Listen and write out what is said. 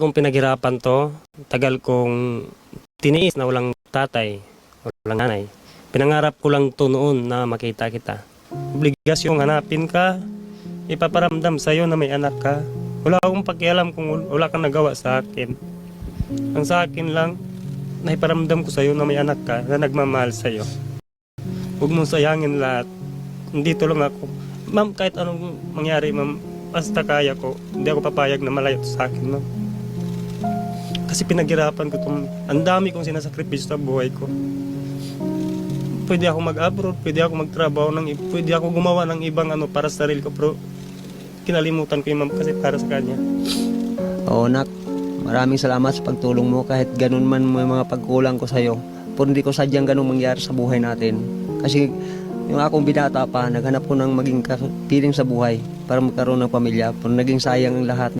kong pinaghirapan to, tagal kong tiniis na walang tatay, walang nanay. Pinangarap ko lang to noon na makita kita. Obligasyon hanapin ka, ipaparamdam sa'yo na may anak ka. Wala akong pakialam kung wal- wala kang nagawa sa akin. Ang sa akin lang, naiparamdam ko sa'yo na may anak ka na nagmamahal sa'yo. Huwag mong sayangin lahat. Dito lang ako. Ma'am, kahit anong mangyari, ma'am, basta kaya ko, hindi ako papayag na malayo sa akin, ma'am. Kasi pinaghirapan ko itong, ang dami kong sinasakripisyo sa buhay ko. Pwede ako mag-abroad, pwede ako magtrabaho, ng, pwede ako gumawa ng ibang ano para sa sarili ko, pero kinalimutan ko yung ma'am kasi para sa kanya. Oo, nak. Maraming salamat sa pagtulong mo kahit ganun man may mga pagkulang ko sa'yo. Pero hindi ko sadyang ganun mangyari sa buhay natin. Kasi yung akong binata pa, naghanap ko ng maging kapiling sa buhay para magkaroon ng pamilya. Pero naging sayang ang lahat